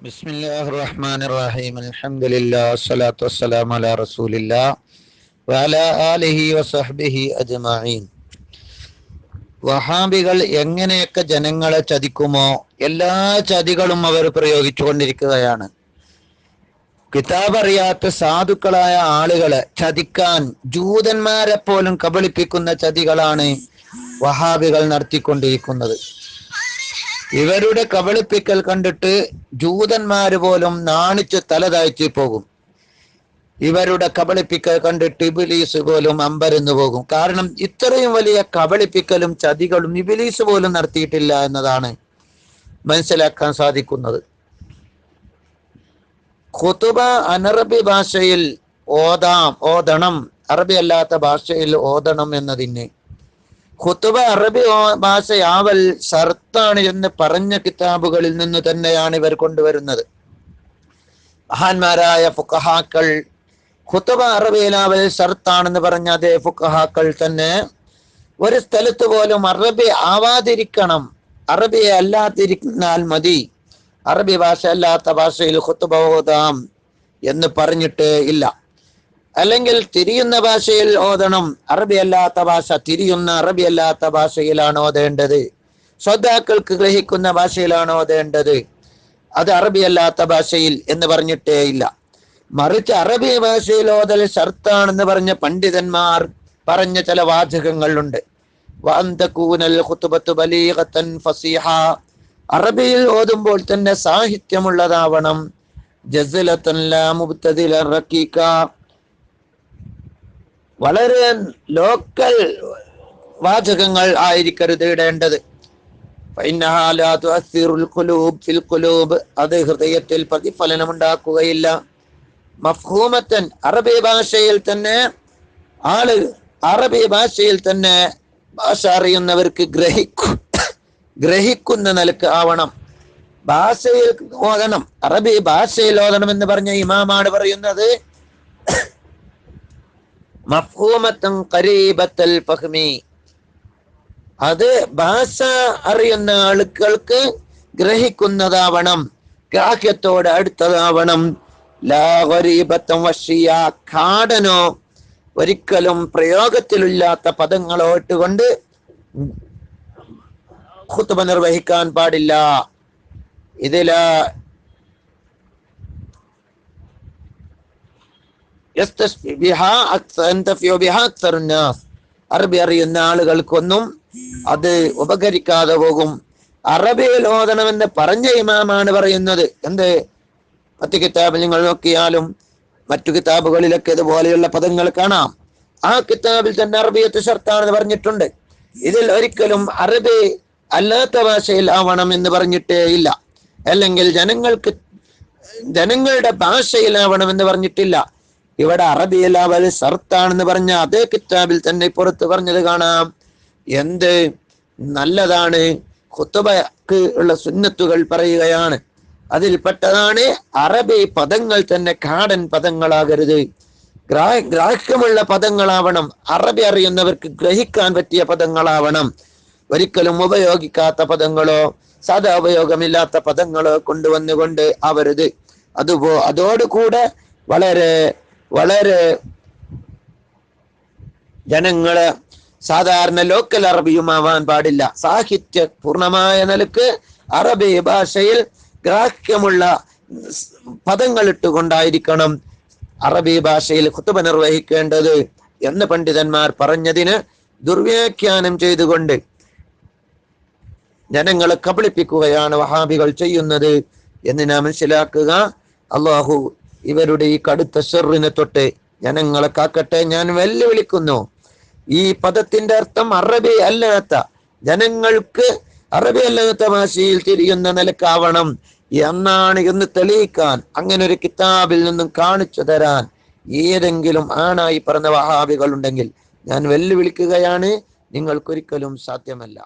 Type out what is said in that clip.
بسم الله الرحمن الرحيم الحمد لله والصلاة والسلام على رسول الله وعلى آله وصحبه أجمعين വഹാബികൾ എങ്ങനെയൊക്കെ ജനങ്ങളെ ചതിക്കുമോ എല്ലാ ചതികളും അവർ പ്രയോഗിച്ചുകൊണ്ടിരിക്കുകയാണ് കിതാബ് അറിയാത്ത സാധുക്കളായ ആളുകളെ ചതിക്കാൻ ജൂതന്മാരെ പോലും കബളിപ്പിക്കുന്ന ചതികളാണ് വഹാബികൾ നടത്തിക്കൊണ്ടിരിക്കുന്നത് ഇവരുടെ കബളിപ്പിക്കൽ കണ്ടിട്ട് ജൂതന്മാര് പോലും നാണിച്ച് തലതാഴ്ത്തി പോകും. ഇവരുടെ കബളിപ്പിക്കൽ കണ്ടിട്ട് ഇബിലീസ് പോലും അമ്പരന്നു പോകും. കാരണം ഇത്രയും വലിയ കബളിപ്പിക്കലും ചതികളും ഇബിലീസ് പോലും നടത്തിയിട്ടില്ല എന്നതാണ് മനസ്സിലാക്കാൻ സാധിക്കുന്നത്. ഖുതുബ അനറബി ഭാഷയിൽ ഓതാം ഓതണം. അറബി അല്ലാത്ത ഭാഷയിൽ ഓതണം എന്നതിന് ഖുത്തുബ അറബി ഭാഷയാവൽ ഷർത്താണ് എന്ന് പറഞ്ഞ കിതാബുകളിൽ നിന്ന് തന്നെയാണ് ഇവർ കൊണ്ടുവരുന്നത്. മഹാന്മാരായ ഫുക്കഹാക്കൾ ഖുത്തുബ അറബിയിലാവൽ ഷർത്താണെന്ന് പറഞ്ഞ അതേ ഫുക്കഹാക്കൾ തന്നെ ഒരു സ്ഥലത്ത് പോലും അറബി ആവാതിരിക്കണം. അറബി അല്ലാതിരിക്കുന്നാൽ മതി. അറബി ഭാഷ അല്ലാത്ത ഭാഷയിൽ ഖുത്തുബ ഓതാം എന്ന് പറഞ്ഞിട്ട് ഇല്ല. അല്ലെങ്കിൽ തിരിയുന്ന ഭാഷയിൽ ഓതണം. അറബി അല്ലാത്ത ഭാഷ തിരിയുന്ന അറബി അല്ലാത്ത ഭാഷയിലാണ് ഓതേണ്ടത്. ശ്രോതാക്കൾക്ക് ഗ്രഹിക്കുന്ന ഭാഷയിലാണ് ഓതേണ്ടത്. അത് അറബി അല്ലാത്ത ഭാഷയിൽ എന്ന് പറഞ്ഞിട്ടേ ഇല്ല. മറിച്ച് അറബി ഭാഷയിൽ ഓതൽ ഷർത്താണെന്ന് പറഞ്ഞ പണ്ഡിതന്മാർ പറഞ്ഞ ചില വാചകങ്ങളുണ്ട്. അറബിയിൽ ഓതുമ്പോൾ തന്നെ സാഹിത്യമുള്ളതാവണം. ജസലത്തൻ ലാ വളരെ ലോക്കൽ വാചകങ്ങൾ ആയിരിക്കരുത് ഇടേണ്ടത്. അത് ഹൃദയത്തിൽ പ്രതിഫലനം ഉണ്ടാക്കുകയില്ല മഫ്ഹൂമത്തൻ അറബി ഭാഷയിൽ തന്നെ ആൾ അറബി ഭാഷയിൽ തന്നെ ഭാഷ അറിയുന്നവർക്ക് ഗ്രഹിക്കു ഗ്രഹിക്കുന്ന നിലയ്ക്ക് ആവണം. ഭാഷയിൽ ഓതണം. അറബി ഭാഷയിൽ ഓതണം എന്ന് പറഞ്ഞ ഇമാമാണ് പറയുന്നത്. അത് ഭാഷ അറിയുന്ന ആളുകൾക്ക് ഗ്രഹിക്കുന്നതാവണം. ഗ്രാഹ്യത്തോട് അടുത്തതാവണം. ലാ ഖരീബത്തൻ വഷിയ കാടനോ ഒരിക്കലും പ്രയോഗത്തിലില്ലാത്ത പദങ്ങളോ ഇട്ടുകൊണ്ട് ഖുത്ബ നിർവഹിക്കാൻ പാടില്ല. ഇതിൽ അറബി അറിയുന്ന ആളുകൾക്കൊന്നും അത് ഉപകരിക്കാതെ പോകും. അറബിയിൽ ഓതണമെന്ന് പറഞ്ഞ ഇമാമാണ് പറയുന്നത്. എന്ത്? മറ്റു കിതാബ് നിങ്ങൾ നോക്കിയാലും മറ്റു കിതാബുകളിലൊക്കെ ഇതുപോലെയുള്ള പദങ്ങൾ കാണാം. ആ കിതാബിൽ തന്നെ അറബിയത്ത് ഷർത്താണെന്ന് പറഞ്ഞിട്ടുണ്ട്. ഇതിൽ ഒരിക്കലും അറബി അല്ലാത്ത ഭാഷയിൽ ആവണം എന്ന് പറഞ്ഞിട്ടേ ഇല്ല. അല്ലെങ്കിൽ ജനങ്ങൾക്ക് ജനങ്ങളുടെ ഭാഷയിലാവണമെന്ന് പറഞ്ഞിട്ടില്ല. ഇവിടെ അറബിയിൽ അവൽ ഷർത്താണെന്ന് പറഞ്ഞ അതേ കിതാബിൽ തന്നെ പുറത്ത് പറഞ്ഞത് കാണാം. എന്ത്? നല്ലതാണ്. ഖുത്തുബക്ക് ഉള്ള സുന്നത്തുകൾ പറയുകയാണ്. അതിൽപ്പെട്ടതാണ് അറബി പദങ്ങൾ തന്നെ കാടൻ പദങ്ങളാകരുത്. ഗ്രാ ഗ്രാഹ്യമുള്ള പദങ്ങളാവണം. അറബി അറിയുന്നവർക്ക് ഗ്രഹിക്കാൻ പറ്റിയ പദങ്ങളാവണം. ഒരിക്കലും ഉപയോഗിക്കാത്ത പദങ്ങളോ സാധാ ഉപയോഗമില്ലാത്ത പദങ്ങളോ കൊണ്ടുവന്നുകൊണ്ട് അവരുത് അതുപോ അതോടുകൂടെ വളരെ വളരെ ജനങ്ങൾ സാധാരണ ലോക്കൽ അറബിയുമാവാൻ പാടില്ല. സാഹിത്യ പൂർണമായ നിലയ്ക്ക് അറബി ഭാഷയിൽ ഗ്രാഹ്യമുള്ള പദങ്ങൾ ഇട്ടുകൊണ്ടായിരിക്കണം അറബി ഭാഷയിൽ കുത്തുബ നിർവഹിക്കേണ്ടത് എന്ന് പണ്ഡിതന്മാർ പറഞ്ഞതിന് ദുർവ്യാഖ്യാനം ചെയ്തുകൊണ്ട് ജനങ്ങളെ കബളിപ്പിക്കുകയാണ് വഹാബികൾ ചെയ്യുന്നത് എന്ന് നാം മനസ്സിലാക്കുക. അള്ളാഹു ഇവരുടെ ഈ കടുത്ത ഷെറിനെ തൊട്ട് ജനങ്ങളെ കാക്കട്ടെ ഞാൻ വെല്ലുവിളിക്കുന്നു. ഈ പദത്തിന്റെ അർത്ഥം അറബി അല്ലാത്ത ജനങ്ങൾക്ക് അറബി അല്ലാത്ത ഭാഷയിൽ തിരിയുന്ന നിലക്കാവണം എന്നാണ് എന്ന് തെളിയിക്കാൻ അങ്ങനെ ഒരു കിതാബിൽ നിന്നും കാണിച്ചു തരാൻ ഏതെങ്കിലും ആണായി പറഞ്ഞ വഹാബികൾ ഉണ്ടെങ്കിൽ ഞാൻ വെല്ലുവിളിക്കുകയാണ്. നിങ്ങൾക്കൊരിക്കലും സാധ്യമല്ല.